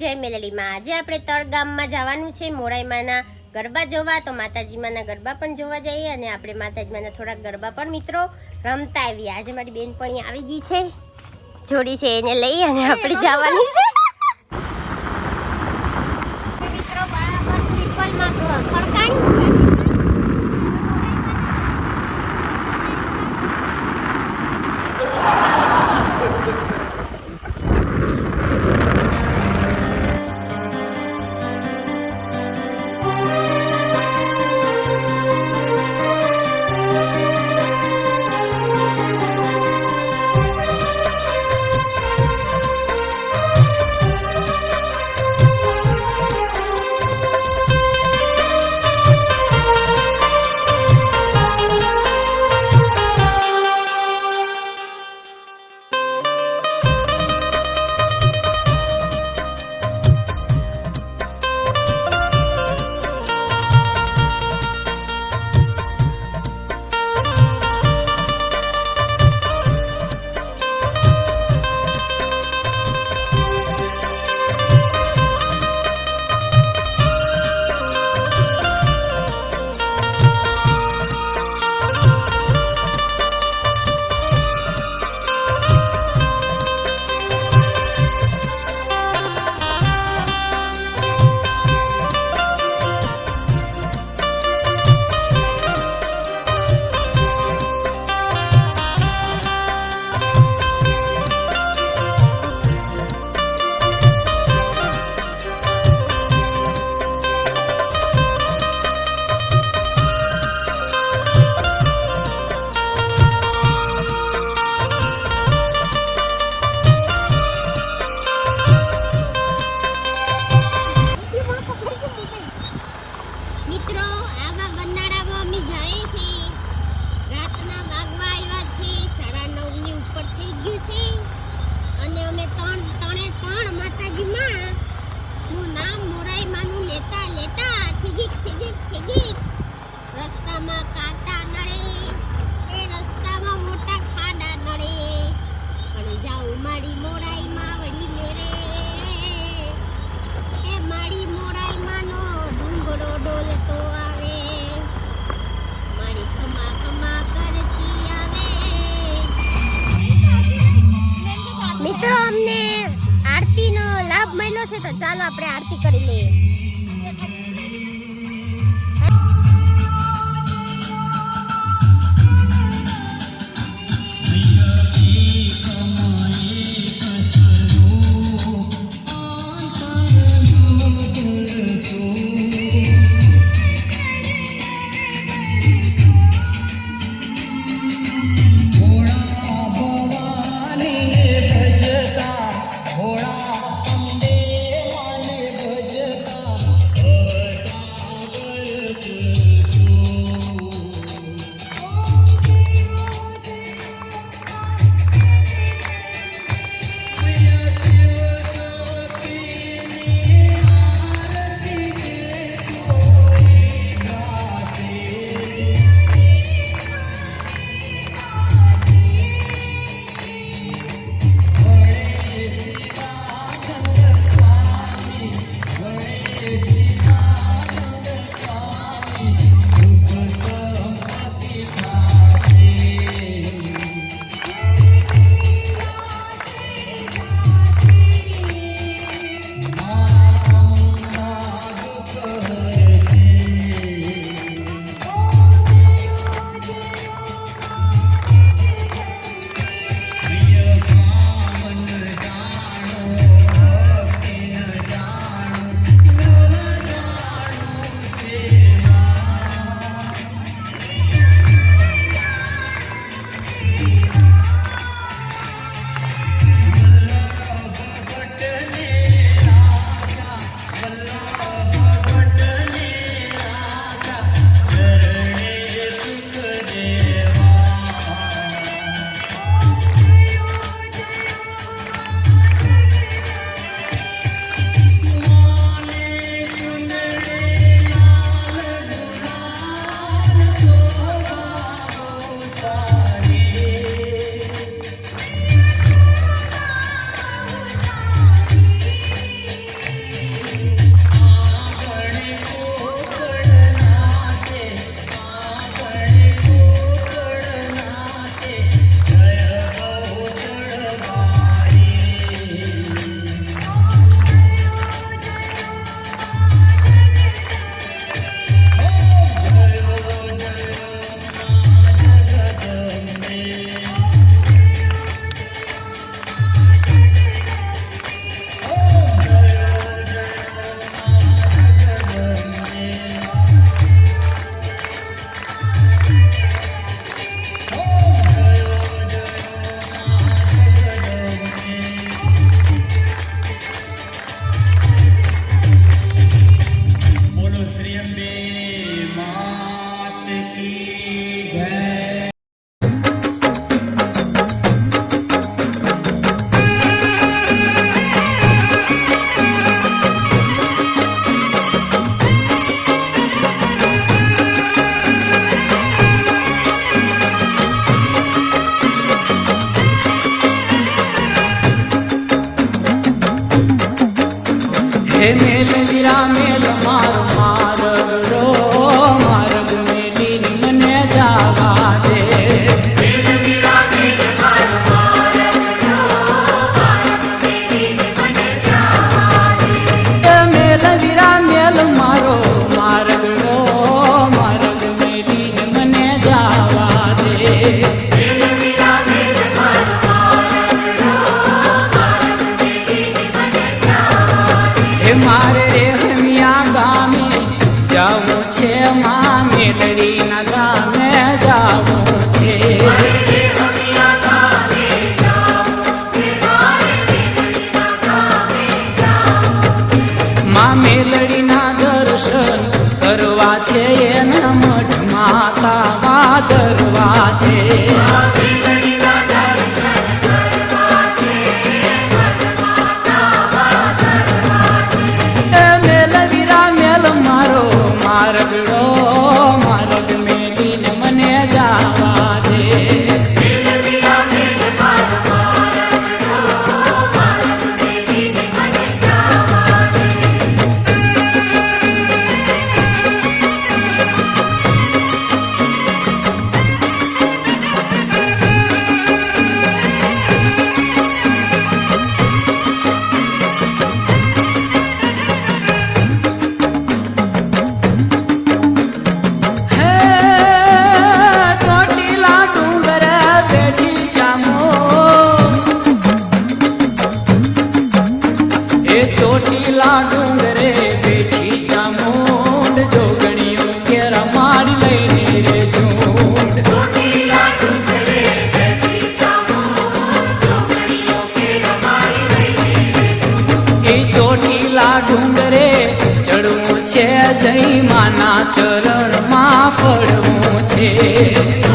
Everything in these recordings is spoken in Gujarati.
જય મેલડીમાં આજે આપણે તળ ગામમાં જવાનું છે મોરાઈમાના ગરબા જોવા. તો માતાજીમાંના ગરબા પણ જોવા જઈએ અને આપણે માતાજીમાંના થોડાક ગરબા પણ મિત્રો રમતા આવીએ. આજે મારી બેનપણી આવી ગઈ છે. જોડી છે એને લઈ અને આપણે જવાનું છે. મિત્રો, બરાબર ખડકાણી. મિત્રો અમને આરતીનો લાભ મળ્યો છે તો ચાલો આપણે આરતી કરી લઈએ. আছে। છે જય માના ચરણમાં પડવું છે.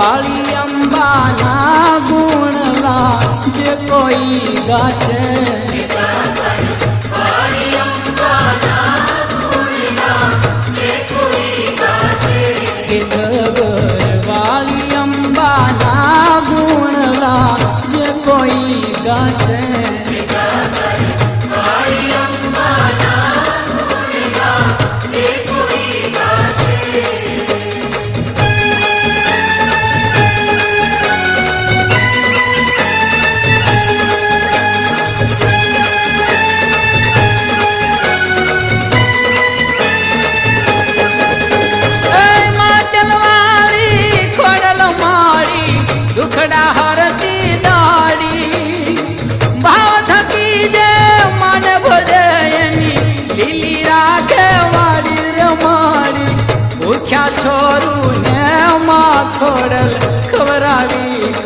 વાળી અંબાના ગુણલા જે કોઈ ગાશે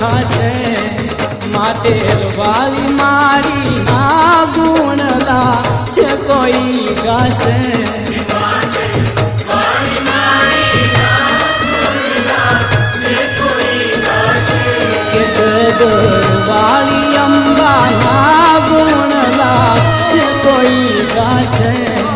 ખાશે. માટે વાલી મારી ના ગુણલા છે કોઈ ગાશે. વાલી અંબાના ગુણલા છે કોઈ ગાશે.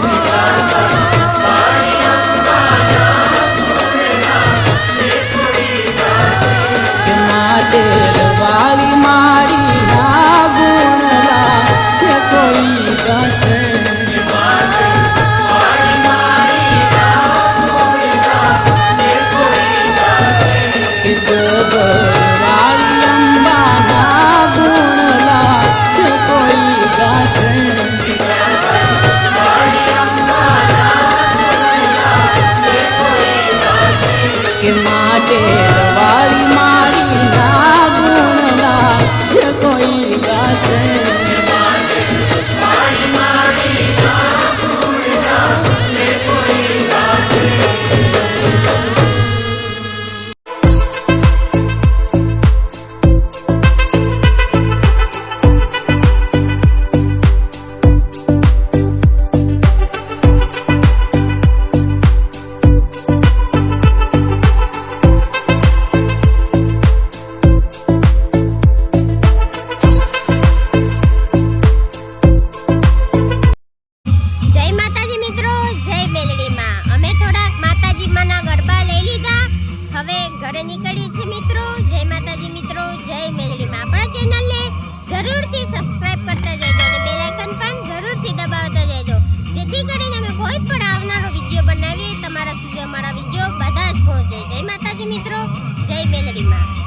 જ મિત્રો. જય મેલડીમાં